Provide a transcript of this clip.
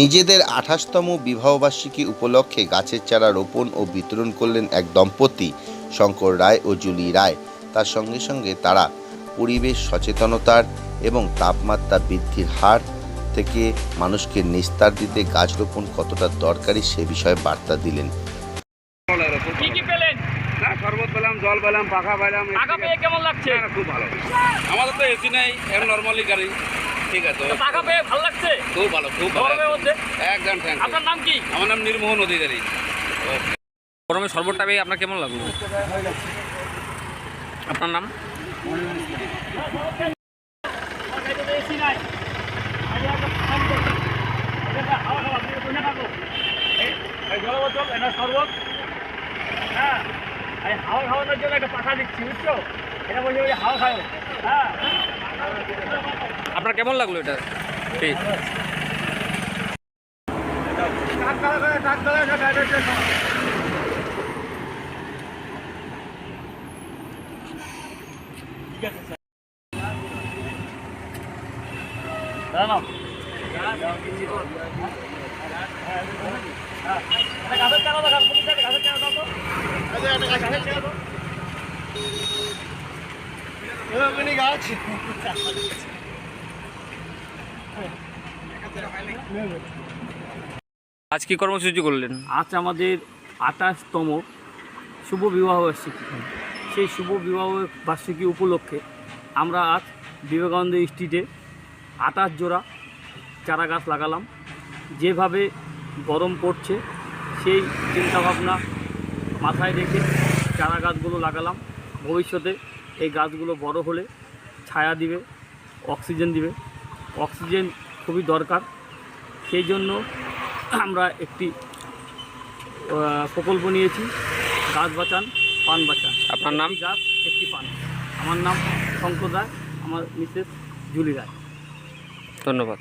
নিজেদের আঠাশতম বিবাহবার্ষিকী উপলক্ষে গাছের চারা রোপণ ও বিতরণ করলেন এক দম্পতি শঙ্কর রায় ও জুলি রায়। তার সঙ্গে সঙ্গে তারা পরিবেশ সচেতনতার এবং তাপমাত্রা বৃদ্ধির হার থেকে মানুষকে নিস্তার দিতে গাছ রোপণ কতটা দরকারি সে বিষয়ে বার্তা দিলেন। শরবত পেলাম জল পেলাম পাখা পেলাম কেমন লাগছে? খুব ভালো। আমাদের তো এসি নেই নর্মালি গাড়ি। ঠিক আছে তো টাকা পেয়ে ভালো লাগছে? খুব ভালো খুব ভালো। একদম থ্যাংক আপনার নাম কি? আমার নাম নির্মোহন অধিকারী। গরমে শরবতটা পেয়ে আপনার কেমন লাগল? আপনার নাম? শরবত হ্যাঁ হাওয়া খাওয়ানোর জন্য একটা পাখা দিচ্ছি বুঝছ? এটা বলছে ওই হাওয়া খাও হ্যাঁ। আপনার কেমন লাগল এটা? ঠিক দাঁড়াও। আজ কি কর্মসূচি করলেন? আজ আমাদের আঠাশতম শুভ বিবাহ বার্ষিকী সেই শুভ বিবাহ বার্ষিকী উপলক্ষে আমরা আজ বিবেকানন্দ স্ট্রিটে আটাশ জোড়া চারা গাছ লাগালাম। যেভাবে গরম পড়ছে সেই চিন্তাভাবনা মাথায় রেখে চারা গাছগুলো লাগালাম। ভবিষ্যতে এই গাছগুলো বড় হলে ছায়া দিবে অক্সিজেন দিবে। অক্সিজেন খুবই দরকার। সেই জন্য আমরা একটি প্রকল্প নিয়েছি গাছ বাঁচান পান বাঁচান। আপনার নাম? গাছ একটি পান। আমার নাম শঙ্কর রায় আমার মিসেস জুলি রায়। ধন্যবাদ।